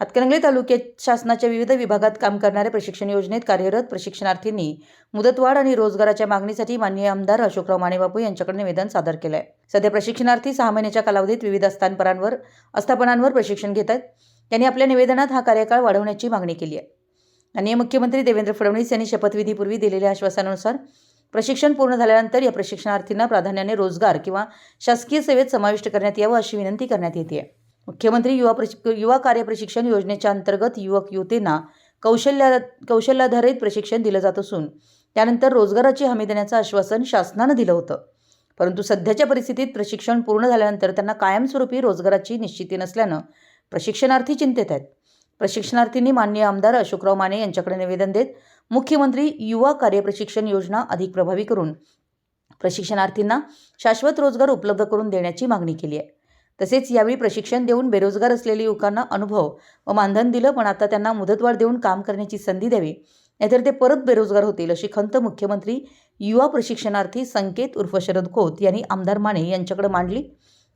हातकणंगले तालुक्यात शासनाच्या विविध विभागात काम करणाऱ्या प्रशिक्षण योजनेत कार्यरत प्रशिक्षणार्थींनी मुदतवाढ आणि रोजगाराच्या मागणीसाठी माननीय आमदार अशोकराव मानेबापू यांच्याकडे निवेदन सादर केलं आहे सध्या प्रशिक्षणार्थी सहा महिन्याच्या कालावधीत विविध स्थानपरांवर आस्थापनांवर प्रशिक्षण घेत आहेत. त्यांनी आपल्या निवेदनात हा कार्यकाळ वाढवण्याची मागणी केली आहे. माननीय मुख्यमंत्री देवेंद्र फडणवीस यांनी शपथविधीपूर्वी दिलेल्या आश्वासनानुसार प्रशिक्षण पूर्ण झाल्यानंतर या प्रशिक्षणार्थींना प्राधान्याने रोजगार किंवा शासकीय सेवेत समाविष्ट करण्यात यावं अशी विनंती करण्यात येते आहे. मुख्यमंत्री युवा प्रशिक युवा कार्य प्रशिक्षण योजनेच्या अंतर्गत युवक युवतींना कौशल्या कौशल्याधारित प्रशिक्षण दिलं जात असून त्यानंतर रोजगाराची हमी देण्याचं आश्वासन शासनानं दिलं होतं. परंतु सध्याच्या परिस्थितीत प्रशिक्षण पूर्ण झाल्यानंतर त्यांना कायमस्वरूपी रोजगाराची निश्चिती नसल्यानं प्रशिक्षणार्थी चिंतेत आहेत. प्रशिक्षणार्थींनी माननीय आमदार अशोकराव माने यांच्याकडे निवेदन देत मुख्यमंत्री युवा कार्य प्रशिक्षण योजना अधिक प्रभावी करून प्रशिक्षणार्थींना शाश्वत रोजगार उपलब्ध करून देण्याची मागणी केली आहे. तसेच यावेळी प्रशिक्षण देऊन बेरोजगार असलेल्या युवकांना अनुभव व मानधन दिलं पण आता त्यांना मुदतवाढ देऊन काम करण्याची संधी द्यावी. नाहीतर ते परत बेरोजगार होतील अशी खंत मुख्यमंत्री युवा प्रशिक्षणार्थी संकेत उर्फ शरद खोत यांनी आमदार माने यांच्याकडे मांडली.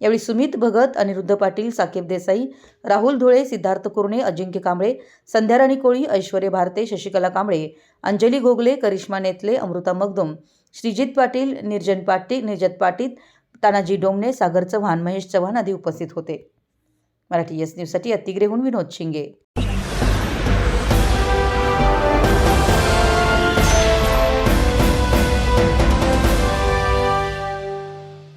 यावेळी सुमित भगत अनिरुद्ध पाटील साकेब देसाई राहुल धुळे सिद्धार्थ कुरणे अजिंक्य कांबळे संध्याराणी कोळी ऐश्वर्य भारते शशिकला कांबळे अंजली गोगले करिश्मा नेतले अमृता मगदुम श्रीजित पाटील निर्जन पाटील निर्जत पाटील तानाजी डोंगणे सागर चव्हाण महेश चव्हाण आदी उपस्थित होते. मराठी एस न्यूजसाठी अतिग्रेहून विनोद शिंगे.